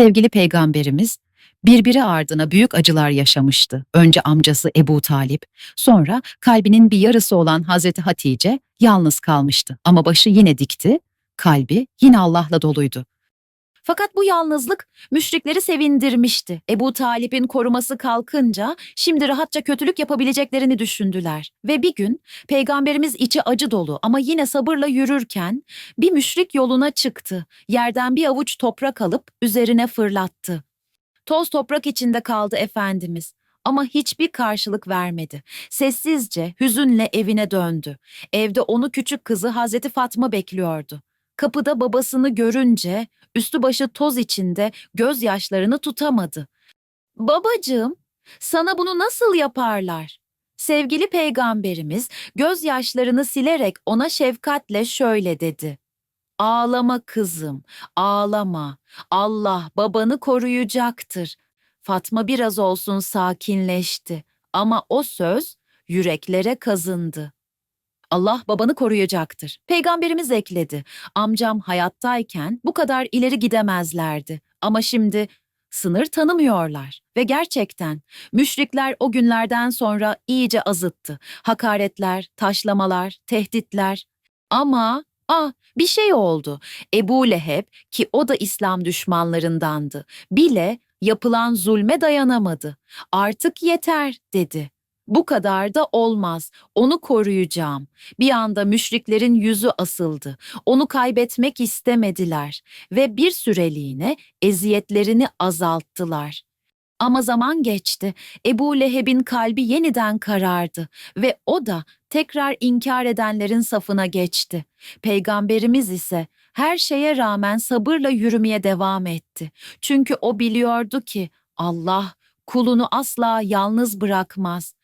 Sevgili peygamberimiz birbiri ardına büyük acılar yaşamıştı. Önce amcası Ebu Talip, sonra kalbinin bir yarısı olan Hazreti Hatice yalnız kalmıştı. Ama başı yine dikti, kalbi yine Allah'la doluydu. Fakat bu yalnızlık müşrikleri sevindirmişti. Ebu Talip'in koruması kalkınca şimdi rahatça kötülük yapabileceklerini düşündüler. Ve bir gün peygamberimiz içi acı dolu ama yine sabırla yürürken bir müşrik yoluna çıktı. Yerden bir avuç toprak alıp üzerine fırlattı. Toz toprak içinde kaldı Efendimiz ama hiçbir karşılık vermedi. Sessizce, hüzünle evine döndü. Evde onu küçük kızı Hazreti Fatma bekliyordu. Kapıda babasını görünce üstü başı toz içinde gözyaşlarını tutamadı. Babacığım, sana bunu nasıl yaparlar? Sevgili peygamberimiz gözyaşlarını silerek ona şefkatle şöyle dedi. Ağlama kızım, ağlama. Allah babanı koruyacaktır. Fatma biraz olsun sakinleşti ama o söz yüreklere kazındı. Allah babanı koruyacaktır. Peygamberimiz ekledi. Amcam hayattayken bu kadar ileri gidemezlerdi. Ama şimdi sınır tanımıyorlar. Ve gerçekten müşrikler o günlerden sonra iyice azıttı. Hakaretler, taşlamalar, tehditler. Ama ah bir şey oldu. Ebu Leheb ki o da İslam düşmanlarındandı. Bile yapılan zulme dayanamadı. Artık yeter dedi. Bu kadar da olmaz. Onu koruyacağım. Bir anda müşriklerin yüzü asıldı. Onu kaybetmek istemediler ve bir süreliğine eziyetlerini azalttılar. Ama zaman geçti. Ebu Leheb'in kalbi yeniden karardı ve o da tekrar inkar edenlerin safına geçti. Peygamberimiz ise her şeye rağmen sabırla yürümeye devam etti. Çünkü o biliyordu ki Allah kulunu asla yalnız bırakmaz.